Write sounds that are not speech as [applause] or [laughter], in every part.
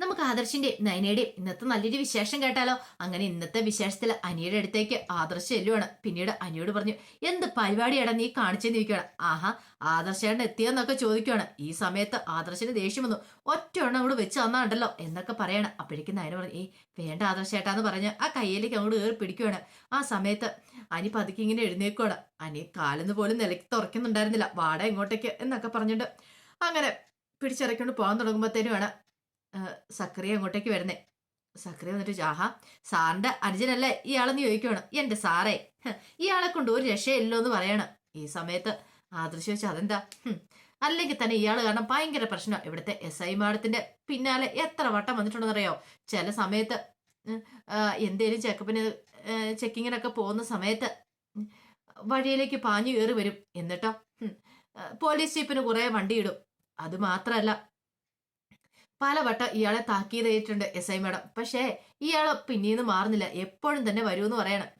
നമുക്ക് ആദർശിന്റെ നയനയുടെയും ഇന്നത്തെ നല്ലൊരു വിശേഷം കേട്ടാലോ? അങ്ങനെ ഇന്നത്തെ വിശേഷത്തിൽ അനിയുടെ അടുത്തേക്ക് ആദർശ് ചെല്ലുവാണ്. പിന്നീട് അനിയോട് പറഞ്ഞു എന്ത് പരിപാടിയാടാ നീ കാണിച്ചെന്ന് ചോദിക്കുകയാണ് ആഹാ ആദർശേട്ടൻ എത്തിയെന്നൊക്കെ ചോദിക്കുകയാണ് ഈ സമയത്ത് ആദർശിന് ദേഷ്യം വന്നു. ഒറ്റ എണ്ണം അവിടെ വെച്ച് തന്നാണ്ടല്ലോ എന്നൊക്കെ പറയണം. അപ്പോഴേക്കും നയന പറഞ്ഞു ഏയ് വേണ്ട ആദർശേട്ടാന്ന് പറഞ്ഞ് ആ കയ്യിലേക്ക് അങ്ങോട്ട് കയറി പിടിക്കുകയാണ് ആ സമയത്ത് അനി പതുക്കെ ഇങ്ങനെ എഴുന്നേക്കുവാണ്. അനി കാലെന്ന് പോലും നിലയ്ക്ക് തുറക്കുന്നുണ്ടായിരുന്നില്ല. വാട ഇങ്ങോട്ടേക്ക് എന്നൊക്കെ പറഞ്ഞിട്ട് അങ്ങനെ പിടിച്ചിറക്കൊണ്ട് പോകാൻ തുടങ്ങുമ്പോഴത്തേനുമാണ് സക്രിയ അങ്ങോട്ടേക്ക് വരുന്നേ. സക്രിയ വന്നിട്ട് ആഹാ സാറിന്റെ അനുജനല്ലേ ഇയാളെന്ന് ചോദിക്കുവാണ്. എന്റെ സാറേ ഇയാളെ കൊണ്ട് ഒരു രക്ഷയില്ലോ എന്ന് പറയണം. ഈ സമയത്ത് ആദർശ് വെച്ച് അതെന്താ? അല്ലെങ്കിൽ തന്നെ ഇയാൾ കാരണം ഭയങ്കര പ്രശ്നം. ഇവിടുത്തെ എസ് ഐ മാഡത്തിന്റെ പിന്നാലെ എത്ര വട്ടം വന്നിട്ടുണ്ടെന്നറിയോ? ചില സമയത്ത് എന്തേലും ചെക്കപ്പിന് ചെക്കിങ്ങിനൊക്കെ പോകുന്ന സമയത്ത് വഴിയിലേക്ക് പാഞ്ഞു കയറി വരും. എന്നിട്ടോ പോലീസ് ജീപ്പിന് കുറെ വണ്ടിയിടും. അത് മാത്രമല്ല പലവട്ടം ഇയാളെ താക്കീത് ചെയ്തിട്ടുണ്ട് എസ് ഐ മാഡം. പക്ഷേ ഇയാൾ പിന്നീന്ന് മാറുന്നില്ല. എപ്പോഴും തന്നെ വരുമെന്ന് പറയണം.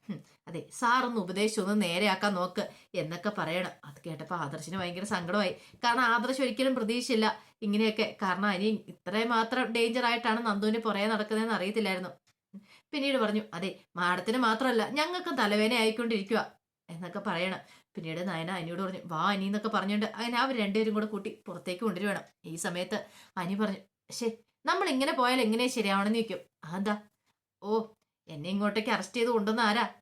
അതെ സാറൊന്ന് ഉപദേശിച്ചൊന്ന് നേരെയാക്കാൻ നോക്ക് എന്നൊക്കെ പറയണം. അത് കേട്ടപ്പോൾ ആദർശിന് ഭയങ്കര സങ്കടമായി. കാരണം ആദർശ് ഒരിക്കലും പ്രതീക്ഷയില്ല ഇങ്ങനെയൊക്കെ. കാരണം അനി ഇത്രയും മാത്രം ഡേഞ്ചർ ആയിട്ടാണ് നന്ദുവിന് പുറകെ നടക്കുന്നതെന്ന് അറിയത്തില്ലായിരുന്നു. പിന്നീട് പറഞ്ഞു അതെ മാഡത്തിന് മാത്രമല്ല ഞങ്ങൾക്ക് തലവേന ആയിക്കൊണ്ടിരിക്കുക എന്നൊക്കെ പറയണം. പിന്നീട് നയന അനിയോട് പറഞ്ഞു വാ അനി എന്നൊക്കെ പറഞ്ഞുകൊണ്ട് അങ്ങനെ അവർ രണ്ടുപേരും കൂടെ കൂട്ടി പുറത്തേക്ക് കൊണ്ടുവരുവേണം. ഈ സമയത്ത് അനി പറഞ്ഞു ശേ നമ്മൾ ഇങ്ങനെ പോയാൽ എങ്ങനെ ശരിയാവണമെന്ന് ചോദിക്കും. അതെന്താ? ഓ എന്നെ ഇങ്ങോട്ടേക്ക് അറസ്റ്റ് ചെയ്ത് കൊണ്ടുവന്ന ആരാ?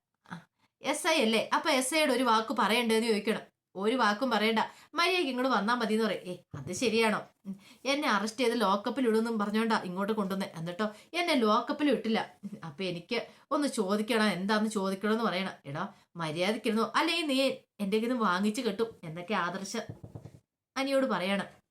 എസ് ഐ അല്ലേ? അപ്പൊ എസ് ഐയുടെ ഒരു വാക്ക് പറയണ്ടെന്ന് ചോദിക്കണം. ഒരു വാക്കും പറയണ്ട. മര്യാദയ്ക്ക് ഇങ്ങോട്ട് വന്നാൽ മതി എന്ന് പറയും. ഏ അത് ശരിയാണോ? എന്നെ അറസ്റ്റ് ചെയ്ത് ലോക്കപ്പിൽ ഇടുമെന്നും പറഞ്ഞോണ്ടാ ഇങ്ങോട്ട് കൊണ്ടുവന്നേ. എന്നിട്ടോ എന്നെ ലോക്കപ്പിൽ ഇട്ടില്ല. അപ്പൊ എനിക്ക് ഒന്ന് ചോദിക്കണം. എന്താന്ന് ചോദിക്കണം എന്ന് പറയണം. എടാ മര്യാദക്കിരുന്നോ അല്ലെങ്കിൽ നീ എന്റെ വാങ്ങിച്ചു കിട്ടും എന്നൊക്കെ ആദർശ അനിയോട് പറയണം.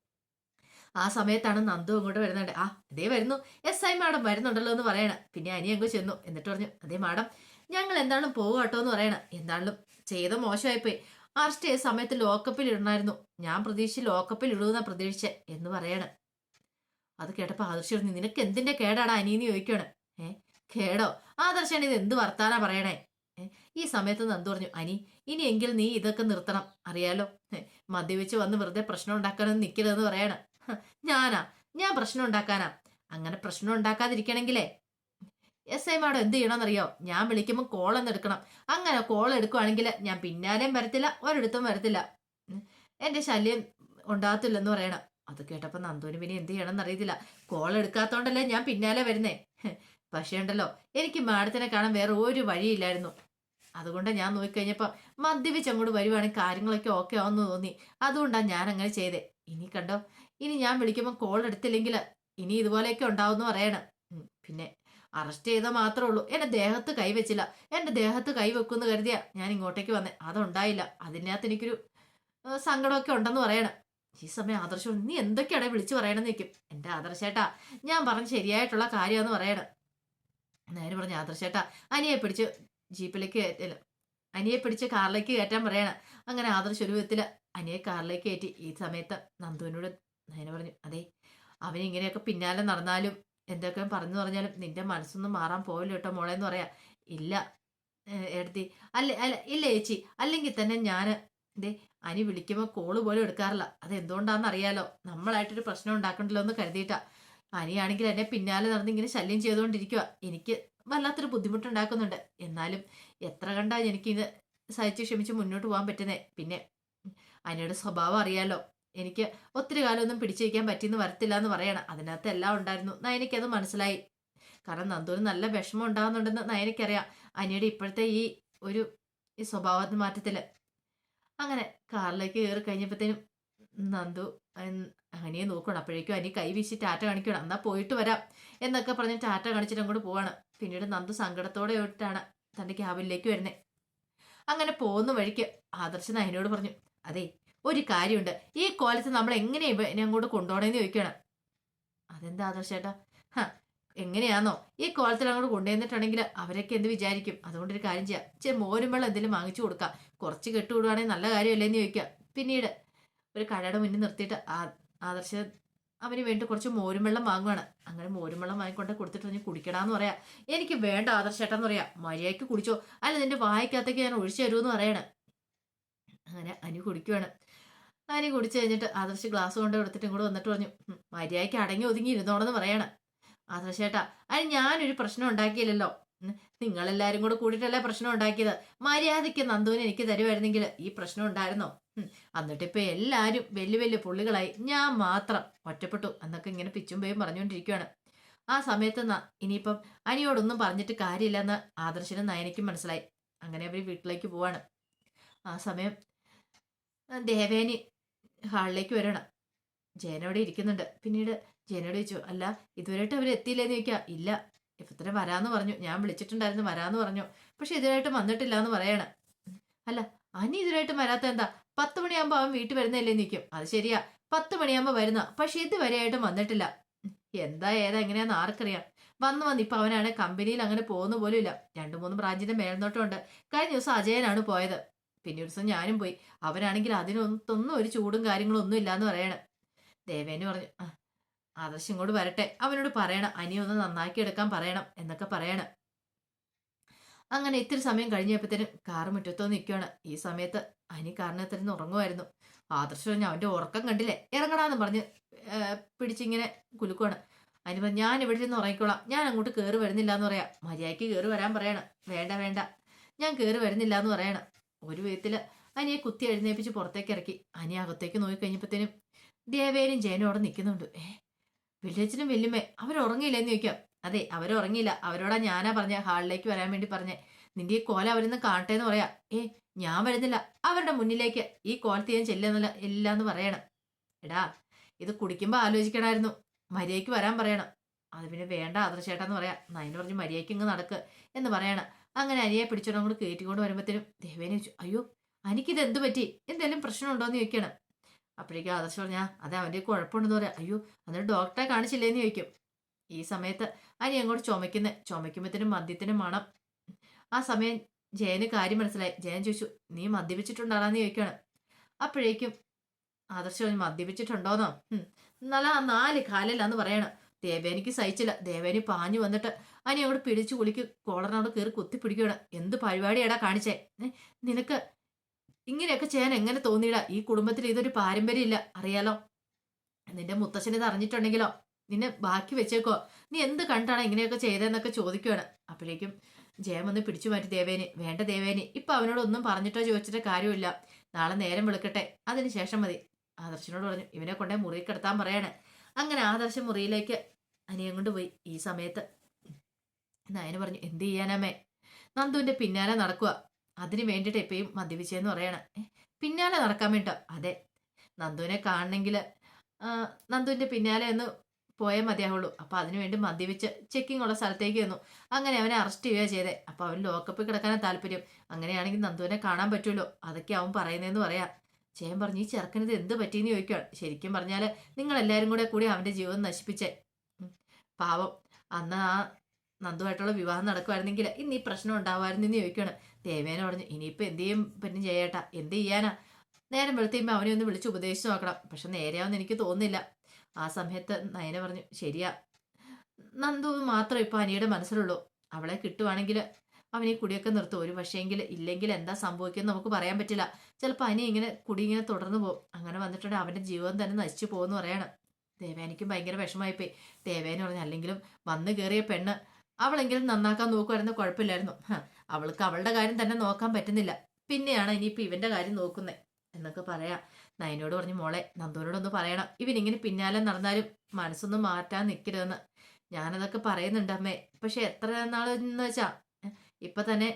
ആ സമയത്താണ് നന്ദു അങ്ങോട്ട് വരുന്നുണ്ട് ആ അതേ വരുന്നു. എസ് ഐ മാഡം വരുന്നുണ്ടല്ലോ എന്ന് പറയണം. പിന്നെ അനി അങ്ങ് ചെന്നു. എന്നിട്ട് പറഞ്ഞു അതേ മാഡം ഞങ്ങൾ എന്താണും കേട്ടോ എന്ന് പറയണം. എന്താണും ചെയ്ത മോശമായിപ്പോയി. അറസ്റ്റ് ചെയ്ത സമയത്ത് ലോക്കപ്പിൽ ഇടണമായിരുന്നു ഞാൻ പ്രതീക്ഷിച്ച് ലോക്കപ്പിൽ ഇടുന്ന പ്രതീക്ഷിച്ച എന്ന് പറയണം. അത് കേട്ടപ്പോൾ ആദർശ് പറഞ്ഞു നിനക്ക് എന്തിന്റെ കേടാണ് അനിയെന്ന് ചോദിക്കുകയാണ്. ഏ കേടോ? ആദർശാണ് ഇത് എന്ത് വർത്താനാ പറയണേ? ഈ സമയത്ത് നന്ദു പറഞ്ഞു അനി ഇനിയെങ്കിൽ നീ ഇതൊക്കെ നിർത്തണം. അറിയാലോ? മദ്യപിച്ച് വന്ന് വെറുതെ പ്രശ്നം ഉണ്ടാക്കാനൊന്നും നിൽക്കരുതെന്ന് പറയണം. [laughs] ഞാനാ. ഞാൻ പ്രശ്നം ഉണ്ടാക്കാനാ. അങ്ങനെ പ്രശ്നം ഉണ്ടാക്കാതിരിക്കണമെങ്കിലേ എസ് ഐ മാഡം എന്ത് ചെയ്യണമെന്നറിയോ ഞാൻ വിളിക്കുമ്പോൾ കോൾ ഒന്ന് എടുക്കണം. അങ്ങനെ കോൾ എടുക്കുവാണെങ്കിൽ ഞാൻ പിന്നാലെയും വരത്തില്ല ഒരിടത്തും വരത്തില്ല. എന്റെ ശല്യം ഉണ്ടാകത്തില്ലെന്ന് പറയണം. അത് കേട്ടപ്പോൾ നന്ദുവിന് പിന്നെ എന്ത് ചെയ്യണം അറിയത്തില്ല കോൾ എടുക്കാത്തോണ്ടല്ലേ ഞാൻ പിന്നാലെ വരുന്നേ. പക്ഷേ ഉണ്ടല്ലോ എനിക്ക് മാഡത്തിനെ കാണാൻ വേറെ ഒരു വഴിയില്ലായിരുന്നു. അതുകൊണ്ട് ഞാൻ നോക്കിക്കഴിഞ്ഞപ്പോൾ മദ്യപിച്ച് അങ്ങോട്ട് വരുവാണെങ്കിൽ കാര്യങ്ങളൊക്കെ ഓക്കെ ആവുമെന്ന് തോന്നി. അതുകൊണ്ടാണ് ഞാൻ അങ്ങനെ ചെയ്തേ. ഇനി കണ്ടോ? ഇനി ഞാൻ വിളിക്കുമ്പോൾ കോൾ എടുത്തില്ലെങ്കിൽ ഇനി ഇതുപോലെയൊക്കെ ഉണ്ടാവുമെന്ന് പറയണം. പിന്നെ അറസ്റ്റ് ചെയ്താൽ മാത്രമേ ഉള്ളൂ. എന്റെ ദേഹത്ത് കൈവച്ചില്ല എന്റെ ദേഹത്ത് കൈവെക്കുമെന്ന് കരുതിയാ ഞാൻ ഇങ്ങോട്ടേക്ക് വന്നേ. അതുണ്ടായില്ല. അതിനകത്ത് എനിക്കൊരു സങ്കടമൊക്കെ ഉണ്ടെന്ന് പറയണം. ഈ സമയം ആദർശം നീ എന്തൊക്കെയാണ് വിളിച്ചു പറയണമെന്ന് നിൽക്കും എന്റെ ആദർശേട്ടാ ഞാൻ പറഞ്ഞ ശരിയായിട്ടുള്ള കാര്യമാണെന്ന് പറയണം. നേരെ പറഞ്ഞ ആദർശേട്ടാ അനിയെ പിടിച്ച് ജീപ്പിലേക്ക് അനിയെ പിടിച്ച് കാറിലേക്ക് കയറ്റാൻ പറയണം. അങ്ങനെ ആദർശ ഒരു വിധത്തിൽ അനിയെ കാറിലേക്ക് കയറ്റി. ഈ സമയത്ത് നന്ദുവിനോട് നയന പറഞ്ഞു അതെ അവൻ ഇങ്ങനെയൊക്കെ പിന്നാലെ നടന്നാലും എന്തൊക്കെ പറഞ്ഞു പറഞ്ഞാലും നിന്റെ മനസ്സൊന്നും മാറാൻ പോവില്ല കേട്ടോ മോളെ എന്ന് പറയാ. ഇല്ല എടുത്തി അല്ല അല്ല ഇല്ല ചേച്ചി അല്ലെങ്കിൽ തന്നെ ഞാൻ ദേ അനി വിളിക്കുമ്പോൾ കോൾ പോലും എടുക്കാറില്ല. അത് എന്തുകൊണ്ടാണെന്ന് അറിയാലോ? നമ്മളായിട്ടൊരു പ്രശ്നം ഉണ്ടാക്കണ്ടല്ലോ എന്ന് കരുതിയിട്ടാ. അനിയാണെങ്കിൽ എന്നെ പിന്നാലെ നടന്ന് ഇങ്ങനെ ശല്യം ചെയ്തുകൊണ്ടിരിക്കുക എനിക്ക് വല്ലാത്തൊരു ബുദ്ധിമുട്ടുണ്ടാക്കുന്നുണ്ട്. എന്നാലും എത്ര കണ്ടാ എനിക്കിത് സഹിച്ച് ക്ഷമിച്ച് മുന്നോട്ട് പോകാൻ പറ്റുന്നേ? പിന്നെ അനിയുടെ സ്വഭാവം അറിയാലോ. എനിക്ക് ഒത്തിരി കാലമൊന്നും പിടിച്ചു വയ്ക്കാൻ പറ്റിയെന്ന് വരത്തില്ല എന്ന് പറയണം. അതിനകത്ത് എല്ലാം ഉണ്ടായിരുന്നു. നയനയ്ക്കത് മനസ്സിലായി. കാരണം നന്ദുവിന് നല്ല വിഷമം ഉണ്ടാകുന്നുണ്ടെന്ന് നയനയ്ക്കറിയാം. അനിയുടെ ഇപ്പോഴത്തെ ഈ ഒരു ഈ സ്വഭാവ മാറ്റത്തിൽ അങ്ങനെ കാറിലേക്ക് കയറി കഴിഞ്ഞപ്പോഴത്തേനും നന്ദു അനിയെ നോക്കണം അപ്പോഴേക്കും അനി കൈ വീശി ടാറ്റ കാണിക്കണം എന്നാ പോയിട്ട് വരാം എന്നൊക്കെ പറഞ്ഞ് ടാറ്റ കാണിച്ചിട്ട് അങ്ങോട്ട് പോവാണ്. പിന്നീട് നന്ദു സങ്കടത്തോടെ ഇട്ടാണ് തന്റെ ക്യാബിനിലേക്ക് വരുന്നത് അങ്ങനെ പോകുന്ന വഴിക്ക് ആദർശൻ നയനോട് പറഞ്ഞു അതെ ഒരു കാര്യമുണ്ട്. ഈ കോലത്ത് നമ്മൾ എങ്ങനെ ഇനി അങ്ങോട്ട് കൊണ്ടുപോകണമെന്ന് ചോദിക്കണം അതെന്താ ആദർശേട്ടാ? ഹ എങ്ങനെയാണോ ഈ കോലത്തിൽ അങ്ങോട്ട് കൊണ്ടുവന്നിട്ടുണ്ടെങ്കിൽ അവരൊക്കെ എന്ത് വിചാരിക്കും? അതുകൊണ്ട് ഒരു കാര്യം ചെയ്യാം. ചെ മോരും വെള്ളം എന്തെങ്കിലും വാങ്ങിച്ചു കൊടുക്കാം. കുറച്ച് കെട്ടുവിടുവാണെങ്കിൽ നല്ല കാര്യമല്ലേന്ന് ചോദിക്കാം. പിന്നീട് ഒരു കടയുടെ മുന്നിൽ നിർത്തിയിട്ട് ആദർശ അവന് വേണ്ടി കുറച്ച് മോരും വെള്ളം വാങ്ങുവാണ്. അങ്ങനെ മോരും വെള്ളം വാങ്ങിക്കൊണ്ട് കൊടുത്തിട്ട് നീ കുടിക്കടാന്ന് പറയാം. എനിക്ക് വേണ്ട ആദർശേട്ടാന്ന് പറയാം. മര്യാദയ്ക്ക് കുടിച്ചോ. അല്ല നിന്റെ വായിക്കകത്തേക്ക് ഞാൻ ഒഴിച്ചു തരുമെന്ന് പറയണം. അങ്ങനെ അനി കുടിക്കുവാണ്. അനി കുടിച്ചു കഴിഞ്ഞിട്ട് ആദർശ് ഗ്ലാസ് കൊണ്ട് കൊടുത്തിട്ട് ഇങ്ങോട്ട് വന്നിട്ട് പറഞ്ഞു "ഉം, മര്യാദയ്ക്ക് അടങ്ങി ഒതുങ്ങി ഇരുന്നോണെന്ന് പറയണം. ആദർശേട്ടാ അതിന് ഞാനൊരു പ്രശ്നം ഉണ്ടാക്കിയില്ലല്ലോ. നിങ്ങളെല്ലാരും കൂടെ കൂടിയിട്ടല്ലേ പ്രശ്നം ഉണ്ടാക്കിയത്? മര്യാദയ്ക്ക് നന്ദുവിന് എനിക്ക് തരുമായിരുന്നെങ്കിൽ ഈ പ്രശ്നം ഉണ്ടായിരുന്നോ? എന്നിട്ട് എന്നിട്ടിപ്പോ എല്ലാരും വലിയ വലിയ പുള്ളികളായി. ഞാൻ മാത്രം ഒറ്റപ്പെട്ടു എന്നൊക്കെ ഇങ്ങനെ പിച്ചും പേയും പറഞ്ഞുകൊണ്ടിരിക്കുകയാണ് ആ സമയത്ത് ഇനിയിപ്പം അനിയോടൊന്നും പറഞ്ഞിട്ട് കാര്യമില്ലെന്ന് ആദർശനും നയനയ്ക്കും മനസ്സിലായി. അങ്ങനെ അവർ വീട്ടിലേക്ക് പോവാണ്. ആ സമയം ദേവേനി ഹാളിലേക്ക് വരണം. ജയനോടെ ഇരിക്കുന്നുണ്ട്. പിന്നീട് ജയനോട് ചോദിച്ചു അല്ല ഇതുവരെയായിട്ട് അവർ എത്തിയില്ലേന്ന് ചോദിക്കുക ഇല്ല ഇപ്പത്തന്നെ വരാന്ന് പറഞ്ഞു. ഞാൻ വിളിച്ചിട്ടുണ്ടായിരുന്നു വരാന്ന് പറഞ്ഞു. പക്ഷെ ഇതിനായിട്ട് വന്നിട്ടില്ല എന്ന് പറയണ. അല്ല അനി ഇതിനായിട്ട് വരാത്ത എന്താ? പത്ത് മണിയാകുമ്പോൾ അവൻ വീട്ടിൽ വരുന്നല്ലേ നിൽക്കും അത് ശരിയാ. പത്ത് മണിയാകുമ്പോൾ വരുന്ന. പക്ഷെ ഇതുവരെയായിട്ടും വന്നിട്ടില്ല. എന്താ ഏതാ എങ്ങനെയാന്ന് ആർക്കറിയാം. വന്ന് വന്ന് ഇപ്പൊ അവനാണ് കമ്പനിയിൽ അങ്ങനെ പോകുന്ന പോലും ഇല്ല. രണ്ടു മൂന്ന് ബ്രാഞ്ചിന്റെ മേൽനോട്ടമുണ്ട്. കഴിഞ്ഞ ദിവസം അജയനാണ് പോയത്. പിന്നെ ഒരു ദിവസം ഞാനും പോയി. അവനാണെങ്കിൽ അതിനൊന്നും ഒരു ചൂടും കാര്യങ്ങളും ഒന്നും ഇല്ലാന്ന് പറയണം. ദേവേന് പറഞ്ഞു "ആ, ആദർശ് ഇങ്ങോട്ട് വരട്ടെ. അവനോട് പറയണം. അനി ഒന്ന് നന്നാക്കി എടുക്കാൻ പറയണം എന്നൊക്കെ പറയണം. അങ്ങനെ ഇത്തിരി സമയം കഴിഞ്ഞപ്പോഴത്തേനും കാർ മുറ്റത്തോ നിൽക്കുകയാണ്. ഈ സമയത്ത് അനി കാറിനകത്തിരുന്ന് ഉറങ്ങുമായിരുന്നു. ആദർശ് പറഞ്ഞു അവന്റെ ഉറക്കം കണ്ടില്ലേ? ഇറങ്ങടാന്ന് പറഞ്ഞ് പിടിച്ചിങ്ങനെ കുലുക്കുവാണ്. അനി പറഞ്ഞു ഞാൻ ഇവിടെ നിന്ന് ഉറങ്ങിക്കോളാം. ഞാൻ അങ്ങോട്ട് കയറി വരുന്നില്ല എന്ന് പറയാം. മര്യാദയ്ക്ക് കയറി വരാൻ പറയണം. വേണ്ട വേണ്ട. ഞാൻ കയറി വരുന്നില്ല എന്ന് പറയണം. ഒരു വിധത്തിൽ അനിയെ കുത്തി എഴുന്നേപ്പിച്ച് പുറത്തേക്ക് ഇറക്കി. അനി അകത്തേക്ക് നോക്കി കഴിഞ്ഞപ്പോഴത്തേനും ദേവേനും ജയനും അവിടെ നിൽക്കുന്നുണ്ട്. ഏ വെല്ലുമ്മ അവരുറങ്ങിയില്ല അവരുറങ്ങിയില്ലെന്ന് ചോദിക്കാം. അതെ അവരുറങ്ങിയില്ല. അവരോടാ ഞാനാ പറഞ്ഞ ഹാളിലേക്ക് വരാൻ വേണ്ടി പറഞ്ഞേ. നിന്റെ ഈ കോല അവരൊന്ന് കാണട്ടെ എന്ന് പറയാ. ഏ ഞാൻ വരുന്നില്ല. അവരുടെ മുന്നിലേക്ക് ഈ കോലത്ത് ഞാൻ ചെല്ലുന്നില്ല. ഇല്ല എന്ന് പറയണം. എടാ ഇത് കുടിക്കുമ്പോ ആലോചിക്കണമായിരുന്നു മര്യാദയ്ക്ക് വരാൻ പറയണം. അത് പിന്നെ വേണ്ട ആദർശേട്ടാന്ന് പറയാം. നയന് പറഞ്ഞ് മര്യാദയ്ക്ക് ഇങ്ങ് നടക്ക് എന്ന് പറയണം. അങ്ങനെ അനിയെ പിടിച്ചോണ്ട് അങ്ങോട്ട് കയറ്റിക്കൊണ്ട് വരുമ്പോഴത്തേനും ദേവേനെ ചോദിച്ചു അയ്യോ എനിക്കിത് എന്ത് പറ്റി? എന്തെങ്കിലും പ്രശ്നമുണ്ടോ എന്ന് ചോദിക്കണം. അപ്പോഴേക്കും ആദർശ് പറഞ്ഞാ അതെ അവന്റെ കുഴപ്പമുണ്ടെന്ന് പറയാം. അയ്യോ എന്നിട്ട് ഡോക്ടറെ കാണിച്ചില്ലേന്ന് ചോദിക്കും. ഈ സമയത്ത് അനി അങ്ങോട്ട് ചുമയ്ക്കുന്നത് ചുമയ്ക്കുമ്പോഴത്തേനും മദ്യത്തിനും മണം. ആ സമയം ജയന് കാര്യം മനസ്സിലായി. ജയൻ ചോദിച്ചു നീ മദ്യപിച്ചിട്ടുണ്ടാകാന്ന് ചോദിക്കുകയാണ് അപ്പോഴേക്കും ആദർശ് പറഞ്ഞു മദ്യപിച്ചിട്ടുണ്ടോന്നോ? ആ നാല് കാലല്ലാന്ന് പറയണം. ദേവേനിക്ക് സഹിച്ചില്ല. ദേവേനി പാഞ്ഞു വന്നിട്ട് അനി അങ്ങോട്ട് പിടിച്ചു കുളിക്ക് കോളറിനോട് കയറി കുത്തി പിടിക്കുകയാണ് എന്ത് പരിപാടിയാടാ കാണിച്ചേ? നിനക്ക് ഇങ്ങനെയൊക്കെ ചെയ്യാൻ എങ്ങനെ തോന്നിയില്ല ഈ കുടുംബത്തിൽ ഇതൊരു പാരമ്പര്യമില്ല. അറിയാലോ? നിന്റെ മുത്തച്ഛൻ ഇത് അറിഞ്ഞിട്ടുണ്ടെങ്കിലോ? നിന്നെ ബാക്കി വെച്ചേക്കോ? നീ എന്ത് കണ്ടാണ് ഇങ്ങനെയൊക്കെ ചെയ്തതെന്നൊക്കെ ചോദിക്കുകയാണ് അപ്പോഴേക്കും ജയം ഒന്ന് പിടിച്ചു മാറ്റി ദേവേനി. വേണ്ട ദേവേനെ ഇപ്പൊ അവനോടൊന്നും പറഞ്ഞിട്ടോ ചോദിച്ചിട്ട് കാര്യമില്ല. നാളെ നേരം വിളിക്കട്ടെ. അതിന് ശേഷം മതി. ആദർശനോട് പറഞ്ഞു ഇവനെ കൊണ്ടേ മുറി കിടത്താൻ പറയാണ്. അങ്ങനെ ആദർശ മുറിയിലേക്ക് അനിയൻ കൊണ്ട് പോയി. ഈ സമയത്ത് നയന് പറഞ്ഞു എന്ത് ചെയ്യാനമ്മേ നന്ദുവിന്റെ പിന്നാലെ നടക്കുക അതിന് വേണ്ടിയിട്ട് എപ്പോഴും മദ്യപിച്ചെന്ന് പറയണ. "ഏ, പിന്നാലെ നടക്കാൻ വേണ്ടോ അതെ. നന്ദുവിനെ കാണണമെങ്കിൽ നന്ദുവിന്റെ പിന്നാലെ ഒന്ന് പോയാൽ മതിയാവുള്ളൂ. അപ്പോൾ അതിനുവേണ്ടി മദ്യപിച്ച് ചെക്കിംഗ് ഉള്ള സ്ഥലത്തേക്ക് വന്നു. അങ്ങനെ അവനെ അറസ്റ്റ് ചെയ്യുക ചെയ്തേ. അപ്പോൾ അവൻ ലോക്കപ്പിൽ കിടക്കാനാണ് താല്പര്യം. അങ്ങനെയാണെങ്കിൽ നന്ദുവിനെ കാണാൻ പറ്റുമല്ലോ അതൊക്കെ അവൻ പറയുന്നതെന്ന് പറയാം. ചേൻ പറഞ്ഞു ഈ ചെറുക്കനത് എന്ത് പറ്റിയെന്ന് ചോദിക്കുകയാണ് ശരിക്കും പറഞ്ഞാൽ നിങ്ങളെല്ലാവരും കൂടെ കൂടി അവന്റെ ജീവിതം നശിപ്പിച്ചേ. പാവം. അന്ന് ആ നന്ദുമായിട്ടുള്ള വിവാഹം നടക്കുമായിരുന്നെങ്കിൽ ഇന്ന് ഈ പ്രശ്നം ഉണ്ടാവുമായിരുന്നെന്ന് ചോദിക്കുകയാണ്. ദേവേന പറഞ്ഞു ഇനിയിപ്പോൾ എന്ത് ചെയ്യും? പിന്നെ ചെയ്യേട്ടാ എന്ത് ചെയ്യാനാ? നേരം വെളുത്തുമ്പോൾ അവനെ ഒന്ന് വിളിച്ച് ഉപദേശിച്ച് നോക്കണം. പക്ഷെ നേരെയാവെന്ന് എനിക്ക് തോന്നുന്നില്ല. ആ സമയത്ത് നയന പറഞ്ഞു ശരിയാ. നന്ദു മാത്രം ഇപ്പൊ അനിയുടെ മനസ്സിലുള്ളൂ. അവളെ കിട്ടുവാണെങ്കിൽ അവൻ ഈ കുടിയൊക്കെ നിർത്തും. ഒരു പക്ഷേങ്കിൽ ഇല്ലെങ്കിൽ എന്താ സംഭവിക്കുന്നത് നമുക്ക് പറയാൻ പറ്റില്ല. ചിലപ്പോൾ അനി ഇങ്ങനെ കുടി ഇങ്ങനെ തുടർന്നു പോകും. അങ്ങനെ വന്നിട്ടുണ്ടെങ്കിൽ അവന്റെ ജീവൻ തന്നെ നശിച്ചു പോകുമെന്ന് പറയണം. ദേവേനിക്കും ഭയങ്കര വിഷമായിപ്പോയി ദേവേന പറഞ്ഞു അല്ലെങ്കിലും വന്നു കയറിയ പെണ്ണ് അവളെങ്കിലും നന്നാക്കാൻ നോക്കുമായിരുന്നു കുഴപ്പമില്ലായിരുന്നു. അവൾക്ക് അവളുടെ കാര്യം തന്നെ നോക്കാൻ പറ്റുന്നില്ല. പിന്നെയാണ് ഇനിയിപ്പോൾ ഇവന്റെ കാര്യം നോക്കുന്നത് എന്നൊക്കെ പറയാം. നയനോട് പറഞ്ഞു മോളെ നന്ദുവിനോടൊന്ന് പറയണം. ഇവൻ ഇങ്ങനെ പിന്നാലെ നടന്നാലും മനസ്സൊന്നും മാറ്റാൻ നിൽക്കരുതെന്ന് ഞാനതൊക്കെ പറയുന്നുണ്ട് അമ്മേ. പക്ഷെ എത്ര നാളെന്ന് വെച്ചാ ഇപ്പം തന്നെ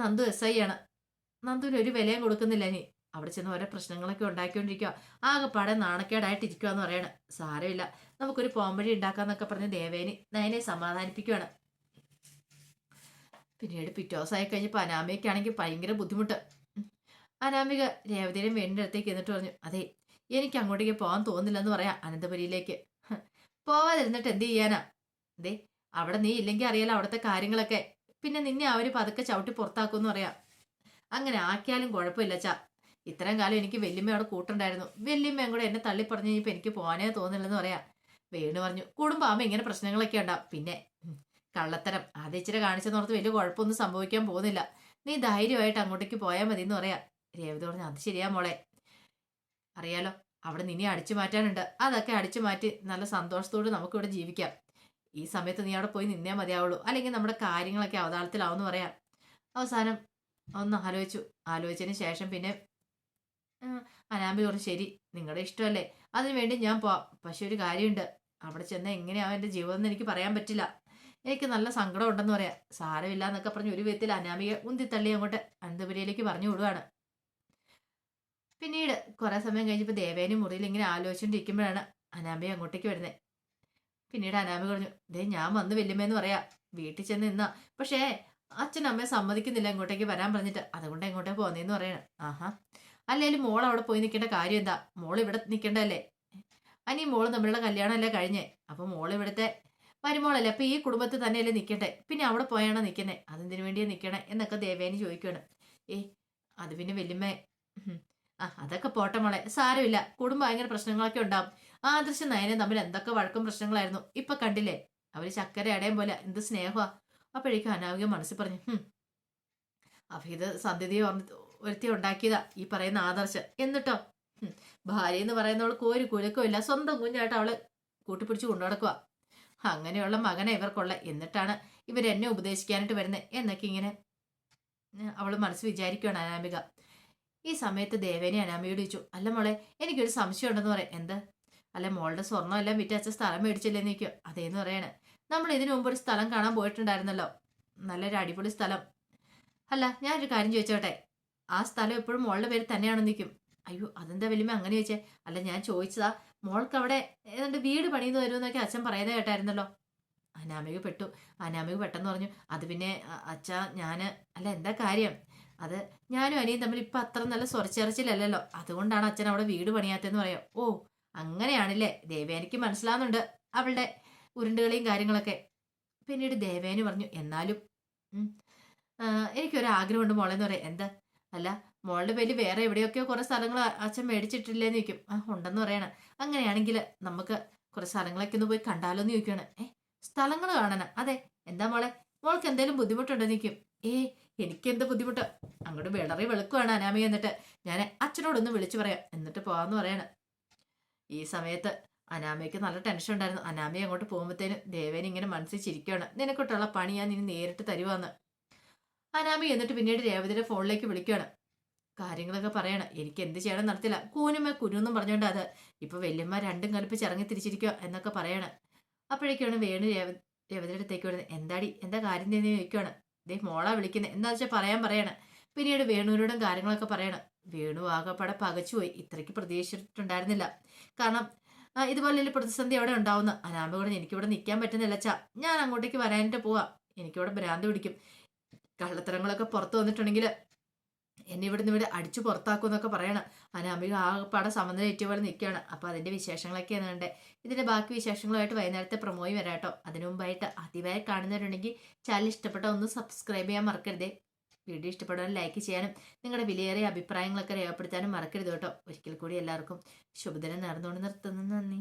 നന്ദു എസ് ഐ ആണ്. നന്ദുവിന് ഒരു വിലയും കൊടുക്കുന്നില്ല ഇനി. അവിടെ ചെന്ന് ഓരോ പ്രശ്നങ്ങളൊക്കെ ഉണ്ടാക്കിക്കൊണ്ടിരിക്കുക ആകെപ്പാടെ നാണക്കേടായിട്ടിരിക്കുക എന്ന് പറയണം. സാരമില്ല. നമുക്കൊരു പോംവഴി ഉണ്ടാക്കാന്നൊക്കെ പറഞ്ഞ് ദേവേനി നയനെ സമാധാനിപ്പിക്കുകയാണ് പിന്നീട് പിറ്റേ ദിവസമായി കഴിഞ്ഞപ്പോൾ അനാമികയ്ക്കാണെങ്കിൽ ഭയങ്കര ബുദ്ധിമുട്ട്. അനാമിക രേവതിയുടെ വീടിന്റെ അടുത്തേക്ക് എന്നിട്ട് പറഞ്ഞു അതെ എനിക്ക് അങ്ങോട്ടേക്ക് പോകാൻ തോന്നില്ലെന്ന് പറയാം അനന്തപുരിയിലേക്ക്. പോവാതിരുന്നിട്ട് എന്ത് ചെയ്യാനാ? അതെ അവിടെ നീ ഇല്ലെങ്കിൽ അറിയാലോ അവിടുത്തെ കാര്യങ്ങളൊക്കെ. പിന്നെ നിന്നെ അവർ പതുക്കെ ചവിട്ടി പുറത്താക്കുമെന്ന് പറയാം. അങ്ങനെ ആക്കിയാലും കുഴപ്പമില്ല ചാ ഇത്രയും കാലം എനിക്ക് വല്യമ്മ അവിടെ കൂട്ടുണ്ടായിരുന്നു. വല്യമ്മയും കൂടെ എന്നെ തള്ളി പറഞ്ഞു കഴിഞ്ഞപ്പോൾ എനിക്ക് പോകാനേ തോന്നില്ലെന്ന് പറയാം. വേണു പറഞ്ഞു കുടുംബാകുമ്പോൾ ഇങ്ങനെ പ്രശ്നങ്ങളൊക്കെ ഉണ്ടാവും. പിന്നെ കള്ളത്തരം. അത് ഇച്ചിരി കാണിച്ചെന്ന് ഓർത്ത് വലിയ കുഴപ്പമൊന്നും സംഭവിക്കാൻ പോകുന്നില്ല. നീ ധൈര്യമായിട്ട് അങ്ങോട്ടേക്ക് പോയാൽ മതി എന്ന് പറയാം. രേവതി പറഞ്ഞു അത് ശരിയാ മോളെ. അറിയാലോ അവിടെ നിന്നെ അടിച്ചു മാറ്റാനുണ്ട്. അതൊക്കെ അടിച്ചു മാറ്റി നല്ല സന്തോഷത്തോടെ നമുക്കിവിടെ ജീവിക്കാം. ഈ സമയത്ത് നീ അവിടെ പോയി നിന്നേ മതിയാവുള്ളൂ. അല്ലെങ്കിൽ നമ്മുടെ കാര്യങ്ങളൊക്കെ അവതാളത്തിലാവുമെന്ന് പറയാം. അവസാനം ഒന്ന് ആലോചിച്ചു. ആലോചിച്ചതിന് ശേഷം പിന്നെ അനാമ്പി അനാമി പറഞ്ഞു ശരി നിങ്ങളുടെ ഇഷ്ടമല്ലേ? അതിനു വേണ്ടി ഞാൻ പോവാം. പക്ഷെ ഒരു കാര്യമുണ്ട്. അവിടെ ചെന്നാൽ എങ്ങനെയാവും എന്റെ ജീവിതം എന്ന് എനിക്ക് പറയാൻ പറ്റില്ല. എനിക്ക് നല്ല സങ്കടം ഉണ്ടെന്ന് പറയാം. സാരമില്ല എന്നൊക്കെ പറഞ്ഞ് ഒരു വിധത്തിൽ അനാമിക ഉന്തിത്തള്ളി അങ്ങോട്ട് അനന്തപുരിയിലേക്ക് പറഞ്ഞു വിടുവാണ്. പിന്നീട് കുറെ സമയം കഴിഞ്ഞപ്പോൾ ദേവേനി മുറിയിൽ ഇങ്ങനെ ആലോചിച്ചുകൊണ്ടിരിക്കുമ്പോഴാണ് അനാമിക അങ്ങോട്ടേക്ക് വരുന്നത് പിന്നീട് അനാമി പറഞ്ഞു ദേ ഞാൻ വന്ന് വല്യമ്മയെന്ന് പറയാ. വീട്ടിൽ ചെന്ന് നിന്നാ. പക്ഷേ അച്ഛൻ അമ്മയെ സമ്മതിക്കുന്നില്ല ഇങ്ങോട്ടേക്ക് വരാൻ പറഞ്ഞിട്ട്. അതുകൊണ്ട് എങ്ങോട്ടേ പോന്നേന്ന് പറയണം. ആഹാ. അല്ലേലും മോൾ അവിടെ പോയി നിൽക്കേണ്ട കാര്യം എന്താ? മോൾ ഇവിടെ നിൽക്കേണ്ടതല്ലേ? അനി മോൾ തമ്മിലുള്ള കല്യാണമല്ലേ കഴിഞ്ഞേ? അപ്പോൾ മോൾ ഇവിടുത്തെ വരുമോളല്ലേ? അപ്പൊ ഈ കുടുംബത്തിൽ തന്നെയല്ലേ നിൽക്കട്ടെ പിന്നെ അവിടെ പോയാണോ നിൽക്കണേ അതെന്തിനു വേണ്ടിയാ നിൽക്കണേ എന്നൊക്കെ ദേവേനി ചോദിക്കുകയാണ് ഏ അത് പിന്നെ വലിയ ആ അതൊക്കെ പോട്ടെ മോളെ. സാരമില്ല. കുടുംബം ഭയങ്കര പ്രശ്നങ്ങളൊക്കെ ഉണ്ടാവും. ആദർശ നയനെ തമ്മിൽ എന്തൊക്കെ വഴക്കും പ്രശ്നങ്ങളായിരുന്നു. ഇപ്പൊ കണ്ടില്ലേ? അവർ ചക്കര അടയും പോലെ എന്ത് സ്നേഹമാ അപ്പോഴേക്കും അനാവിക മനസ്സിൽ പറഞ്ഞു ഇത് സന്ധ്യതയെ ഒരുത്തി ഉണ്ടാക്കിയതാ ഈ പറയുന്ന ആദർശം. എന്നിട്ടോ? ഭാര്യ എന്ന് പറയുന്നവൾക്ക് ഒരു കുലക്കോ ഇല്ല. സ്വന്തം കുഞ്ഞായിട്ട് അവൾ കൂട്ടിപ്പിടിച്ച് കൊണ്ടു നടക്കുക അങ്ങനെയുള്ള മകനെ ഇവർക്കുള്ള. എന്നിട്ടാണ് ഇവരെന്നെ ഉപദേശിക്കാനായിട്ട് വരുന്നത് എന്നൊക്കെ ഇങ്ങനെ അവൾ മനസ്സ് വിചാരിക്കുകയാണ് അനാമിക. ഈ സമയത്ത് ദേവേനെ അനാമിയോട് ചോദിച്ചു അല്ല മോളെ എനിക്കൊരു സംശയം ഉണ്ടെന്ന് പറയാം. എന്ത്? അല്ല മോളുടെ സ്വർണം എല്ലാം വിറ്റച്ച സ്ഥലം മേടിച്ചില്ലേ നിൽക്കും അതേന്ന് പറയാണ്. നമ്മൾ ഇതിനു മുമ്പ് ഒരു സ്ഥലം കാണാൻ പോയിട്ടുണ്ടായിരുന്നല്ലോ. നല്ലൊരു അടിപൊളി സ്ഥലം. അല്ല ഞാനൊരു കാര്യം ചോദിച്ചോട്ടെ. ആ സ്ഥലം എപ്പോഴും മോളുടെ പേര് തന്നെയാണ് നിൽക്കും അയ്യോ അതെന്താ വലിയ അങ്ങനെ ചോദിച്ചേ? അല്ല ഞാൻ ചോദിച്ചതാ മോൾക്ക് അവിടെ ഏതാണ്ട് വീട് പണിയുന്നു വരുമെന്നൊക്കെ അച്ഛൻ പറയുന്നത് കേട്ടായിരുന്നല്ലോ. അനാമിക പെട്ടു. അനാമിക പെട്ടെന്ന് പറഞ്ഞു അത് പിന്നെ അച്ഛ ഞാൻ അല്ല എന്താ കാര്യം? അത് ഞാനും അനിയും തമ്മിൽ ഇപ്പം അത്ര നല്ല സ്വരച്ചിറച്ചിലല്ലോ അതുകൊണ്ടാണ് അച്ഛൻ അവിടെ വീട് പണിയാത്തതെന്ന് പറയാം. ഓ അങ്ങനെയാണല്ലേ? ദേവേനയ്ക്ക് മനസ്സിലാവുന്നുണ്ട് അവളുടെ ഉരുണ്ടുകളിയും കാര്യങ്ങളൊക്കെ. പിന്നീട് ദേവേനു പറഞ്ഞു എന്നാലും എനിക്കൊരാഗ്രഹമുണ്ട് മോളെന്ന് പറയാം. എന്താ? അല്ല മോളുടെ പേര് വേറെ എവിടെയൊക്കെയോ കുറെ സ്ഥലങ്ങൾ അച്ഛൻ മേടിച്ചിട്ടില്ലേന്ന് ചോദിക്കും. ആ ഉണ്ടെന്ന് പറയണം. അങ്ങനെയാണെങ്കിൽ നമുക്ക് കുറെ സ്ഥലങ്ങളൊക്കെ ഒന്ന് പോയി കണ്ടാലോ എന്ന് ചോദിക്കുകയാണ് ഏ സ്ഥലങ്ങൾ കാണണം. അതെ എന്താ മോളെ? മോൾക്ക് എന്തെങ്കിലും ബുദ്ധിമുട്ടുണ്ടോ ചോദിക്കും. ഏ എനിക്ക് എന്ത് ബുദ്ധിമുട്ട്? അങ്ങോട്ട് വിളറി വെളുക്കുവാണ് അനാമി എന്നിട്ട് ഞാൻ അച്ഛനോടൊന്ന് വിളിച്ചു പറയാം. എന്നിട്ട് പോവാന്ന് പറയാണ്. ഈ സമയത്ത് അനാമയ്ക്ക് നല്ല ടെൻഷൻ ഉണ്ടായിരുന്നു. അനാമി അങ്ങോട്ട് പോകുമ്പോഴത്തേനും ദേവേനെ ഇങ്ങനെ മനസ്സിൽ ചിരിക്കുകയാണ് നിനക്കൊട്ടുള്ള പണി ഞാൻ ഇനി നേരിട്ട് തരുവാന്ന്. അനാമി എന്നിട്ട് പിന്നീട് രേവതിയുടെ ഫോണിലേക്ക് വിളിക്കുകയാണ് കാര്യങ്ങളൊക്കെ പറയണം. എനിക്ക് എന്ത് ചെയ്യണം നടത്തില്ല കൂനുമേ കുരുന്നും പറഞ്ഞുകൊണ്ട് അത്. ഇപ്പൊ വല്യമ്മ രണ്ടും കൽപ്പിച്ച് ഇറങ്ങി തിരിച്ചിരിക്കുക എന്നൊക്കെ പറയണം. അപ്പോഴേക്കാണ് വേണു രേവ രേവതിയുടെ അടുത്തേക്ക് വരുന്നത്. എന്താടി? എന്താ കാര്യം തന്നെ ചോദിക്കുകയാണ് ദേ മോളാ വിളിക്കുന്നത് എന്താ വെച്ചാൽ പറയാൻ പറയണം. പിന്നീട് വേണുവിനോടും കാര്യങ്ങളൊക്കെ പറയണം. വേണു ആകെപ്പാടെ പകച്ചുപോയി ഇത്രയ്ക്ക് പ്രതീക്ഷിച്ചിട്ടുണ്ടായിരുന്നില്ല. കാരണം ഇതുപോലെ ഇതുപോലൊരു പ്രതിസന്ധി അവിടെ ഉണ്ടാവുന്ന. അനാമ കൂടെ എനിക്കിവിടെ നിൽക്കാൻ പറ്റുന്നില്ല അച്ഛാ. ഞാൻ അങ്ങോട്ടേക്ക് വരാനായിട്ട് പോവാം. എനിക്കിവിടെ ഭ്രാന്ത് പിടിക്കും. കള്ളത്തരങ്ങളൊക്കെ പുറത്തു വന്നിട്ടുണ്ടെങ്കിൽ എന്നെ ഇവിടുന്ന് ഇവിടെ അടിച്ചു പുറത്താക്കും എന്നൊക്കെ പറയണം. അനാമിക ആകെപ്പാടെ ഏറ്റവും പോലെ നിൽക്കുകയാണ്. അപ്പോൾ അതിന്റെ വിശേഷങ്ങളൊക്കെയാണ് കണ്ടേ. ഇതിന്റെ ബാക്കി വിശേഷങ്ങളുമായിട്ട് വൈകുന്നേരത്തെ പ്രൊമോയി വരാട്ടോ അതിനു മുമ്പായിട്ട് ആദ്യമായി കാണുന്നവരുണ്ടെങ്കിൽ ചാനൽ ഇഷ്ടപ്പെട്ട ഒന്ന് സബ്സ്ക്രൈബ് ചെയ്യാൻ മറക്കരുതേ. വീഡിയോ ഇഷ്ടപ്പെടാൻ ലൈക്ക് ചെയ്യാനും നിങ്ങളുടെ വിലയേറിയ അഭിപ്രായങ്ങളൊക്കെ രേഖപ്പെടുത്താനും മറക്കരുത് കേട്ടോ. ഒരിക്കൽ കൂടി എല്ലാവർക്കും ശുഭദിനം നേർന്നുകൊണ്ട് നിർത്തുന്നു. നന്ദി.